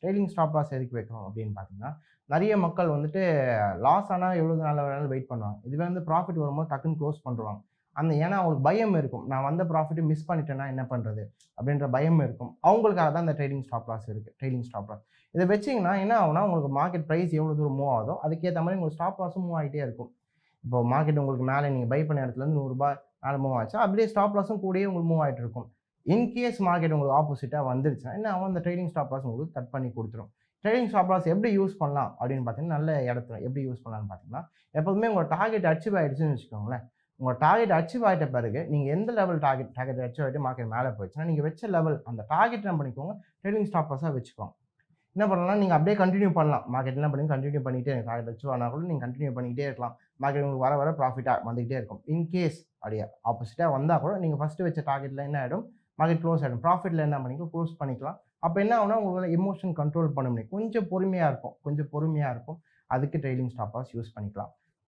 Trailing stop loss எதுக்கு வைக்கணும் அப்படின்னு பார்த்தீங்கன்னா நிறைய மக்கள் வந்துட்டு லாஸ் ஆனால் எவ்வளோ நாள் வேணாலும் வெயிட் பண்ணுவாங்க. இதுவே வந்து ப்ராஃபிட் வரும்போது டக்குன்னு க்ளோஸ் பண்ணுவாங்க அந்த ஏன்னா அவங்களுக்கு பயம் இருக்கும். நான் வந்த ப்ராஃபிட்டை மிஸ் பண்ணிட்டேன்னா என்ன பண்ணுறது அப்படின்ற பயம் இருக்கும். அவங்களுக்காக தான் அந்த ட்ரேடிங் ஸ்டாப் லாஸ் இருக்குது ட்ரேடிங் ஸ்டாப் லாஸ். இதை வச்சிங்கன்னா என்ன ஆகுனா உங்களுக்கு மார்க்கெட் ப்ரைஸ் எவ்வளோ தூரம் மூவ் ஆகுதோ அதுக்கேற்ற மாதிரி உங்களுக்கு ஸ்டாப் லாஸும் மூவ் ஆகிட்டே இருக்கும். இப்போ மார்க்கெட் உங்களுக்கு மேலே நீங்கள் பை பண்ண இடத்துலேருந்து நூறுரூபா மேலே மூவ் ஆச்சு. அப்படியே ஸ்டாப் லாஸும் கூடயே உங்களுக்கு மூவ் ஆகிட்டு இருக்கும். இன்கேஸ் மார்க்கெட் உங்களுக்கு ஆப்போசிட்டாக வந்துருச்சுன்னா என்ன அவன் அந்த ட்ரேடிங் ஸ்டாப் லாஸ் உங்களுக்கு கட் பண்ணி கொடுத்துரும். ட்ரேடிங் ஸ்டாப் லாஸ் எப்படி யூஸ் பண்ணலாம்? அப்படின்னு பார்த்தீங்கன்னா நல்ல இடத்துல எப்படி யூஸ் பண்ணலாம்னு பார்த்தீங்கன்னா எப்போதுமே உங்கள் டார்கெட் அச்சீவ் ஆகிடுச்சுன்னு வச்சுக்கோங்களேன். உங்கள் டார்கெட் அச்சீவ் ஆகிட்ட பிறகு நீங்கள் எந்த லெவல் டார்கெட் டார்கெட் அச்சீவ் ஆகிட்டு மார்க்கெட் மேலே போயிடுச்சுன்னா நீங்கள் வச்ச லெவல் அந்த டார்கெட் என்ன பண்ணிக்கோங்க? ட்ரேடிங் ஸ்டாப் லாஸாக வச்சுக்கோங்க. என்ன பண்ணலாம்? நீங்கள் அப்படியே கண்டினியூ பண்ணலாம். மார்க்கெட் என்ன பண்ணி கண்டினியூ பண்ணிகிட்டே இருக்கலாம் டார்கெட் அச்சீவ் ஆனால் கூட நீங்கள் கண்டினியூ பண்ணிக்கிட்டே இருக்கலாம். மார்க்கெட் உங்களுக்கு வர வர ப்ராஃபிட்டாக வந்துகிட்டே இருக்கும். இன்கேஸ் அப்படியே ஆப்போசிட்டாக வந்தால் கூட நீங்கள் ஃபஸ்ட்டு வச்ச டார்கெட்டில் என்ன ஆகிடும் மார்க்கெட் க்ளோஸ் ஆகிடும் ப்ராஃபிட்டில் என்ன பண்ணிக்கலாம்? க்ளோஸ் பண்ணிக்கலாம். அப்போ என்ன ஆகும்னா உங்களால் எமோஷன் கண்ட்ரோல் பண்ண முடியும். கொஞ்சம் பொறுமையாக இருக்கும் கொஞ்சம் பொறுமையாக இருக்கும் அதுக்கு ட்ரெய்லிங் ஸ்டாப்பாஸ் யூஸ் பண்ணிக்கலாம்.